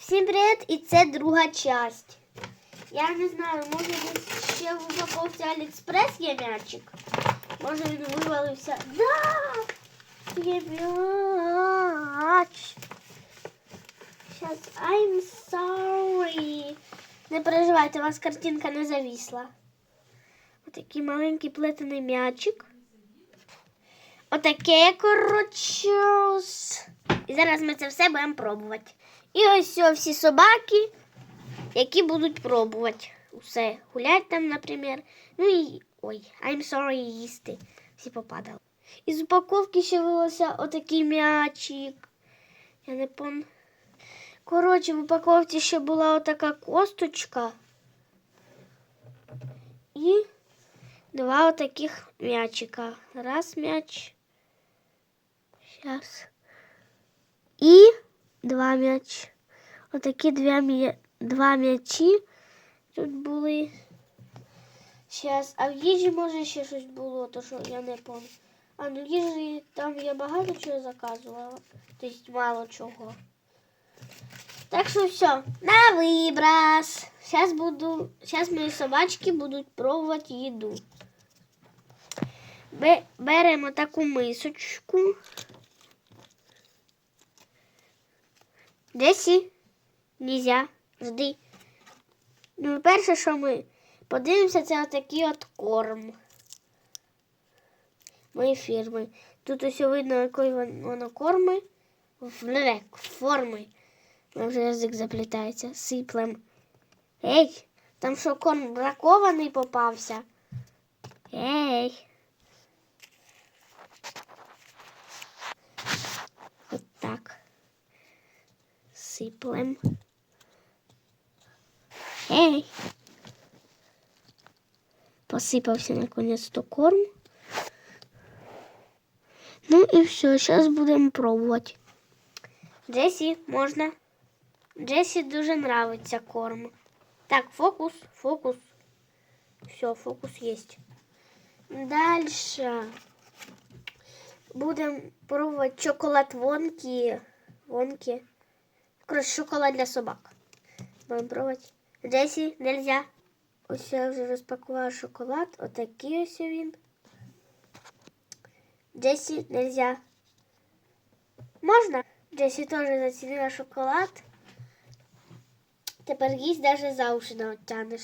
Всім привіт! І це друга часть. Я не знаю, може десь ще в упаковці Аліекспрес є м'ячик. Може він вивалився. Да! Є м'яч. Сейчас I'm sorry. Не переживайте, у вас картинка не завісла. Отакий маленький плетений м'ячик. Отаке, коротше. І зараз ми це все будемо пробувати. І ось всі собаки, які будуть пробувати. Усе. Гулять там, наприклад. Ну і. Ой, I'm sorry, їсти. Всі попадали. Із упаковки ще вилося отакий м'ячик. Я не пон. Коротше, в упаковці ще була отака косточка. І два отаких м'ячика. Раз м'яч. Сейчас. І два м'яч. Отакі два, м'я... два м'ячі тут були. Зараз. А в їжі може ще щось було, то що я не пам'ятаю. А ну їжі там я багато чого заказувала. Тобто мало чого. Так що все, на виброс. Сейчас буду, сейчас мої собачки будуть пробувати їду. Бе- Беремо таку мисочку. Десі? Нельзя. Жди. Ну, перше, що ми подивимося, це отакий от корм. Мої фірми. Тут ось видно, якої воно корми. В форми. Вже язик заплітається. Сиплем. Ей, там що корм бракований попався? Ей. От так. Сиплем. Ей. Посипався наконец-то корм. Ну і все, зараз будемо пробувати. Джесі, можна. Джесі дуже нравиться корм. Так, фокус, фокус. Все, фокус есть. Дальше будем пробовать шоколад вонки. Вонки. Шоколад для собак. Будем пробовать. Джесі, нельзя. Ось я вже розпакувала шоколад. Отакий ось він. Джесі, нельзя. Можна? Джесі теж зацінила шоколад. Тепер їсть даже за уши не оттянеш.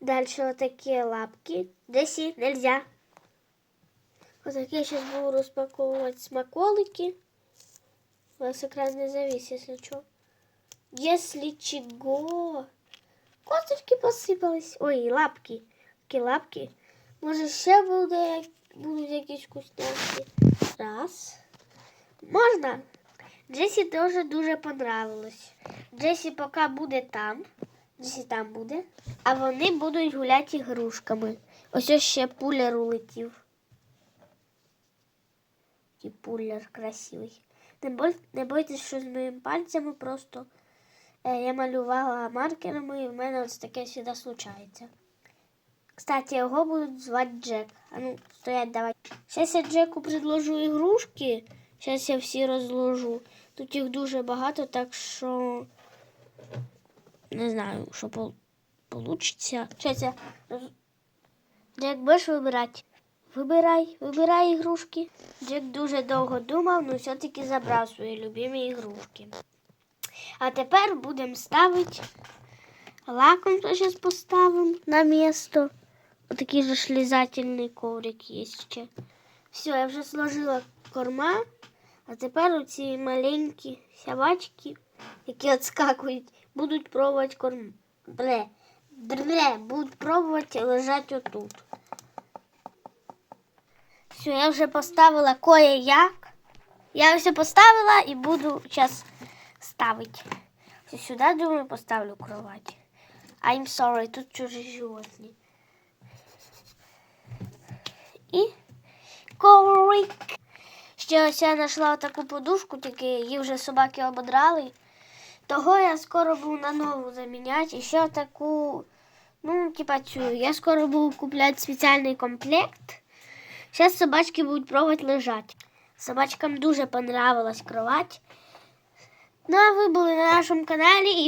Дальше отакі лапки. Джесі, нельзя. Отакі я зараз буду розпаковувати смаколики. У вас екран не завис, якщо що. Если чего. Косточки посипались. Ой, лапки. Такі лапки. Може ще буде, будуть якісь вкусняшки. Раз. Можна? Джесі теж дуже понравилось. Джесі поки буде там. Джесі там буде. А вони будуть гуляти ігрушками. Ось ось ще пулер улетів. І пулер красивий. Не, бой, не бойтесь, що з моїми пальцями просто я малювала маркерами і в мене ось таке завжди случається. Кстати, його будуть звати Джек. А ну, стоять, давай. Зараз я Джеку предложу ігрушки. Зараз я всі розложу. Тут їх дуже багато, так що не знаю, що пол... получиться. Зараз я Джек, будеш вибирати? Вибирай, вибирай ігрушки. Джек дуже довго думав, але все-таки забрав свої любимі ігрушки. А тепер будемо ставити лакомство зараз поставимо на місто. Отакий же шлізательний коврик є ще. Все, я вже сложила корма, а тепер оці маленькі собачки, які відскакують, будуть пробувати корм. Бле, бле, будуть пробувати лежати отут. Все, я вже поставила кое-як. Я все поставила і буду зараз ставити. Все сюди, думаю, поставлю кровать. I'm sorry, тут чужі животні. І коврик. Ще ось я знайшла таку подушку, тільки її вже собаки ободрали. Того я скоро буду на нову заміняти. І ще таку, ну, типа цю. Я скоро буду купляти спеціальний комплект. Зараз собачки будуть пробувати лежати. Собачкам дуже понравилась кровать. Ну а ви були на нашому каналі. і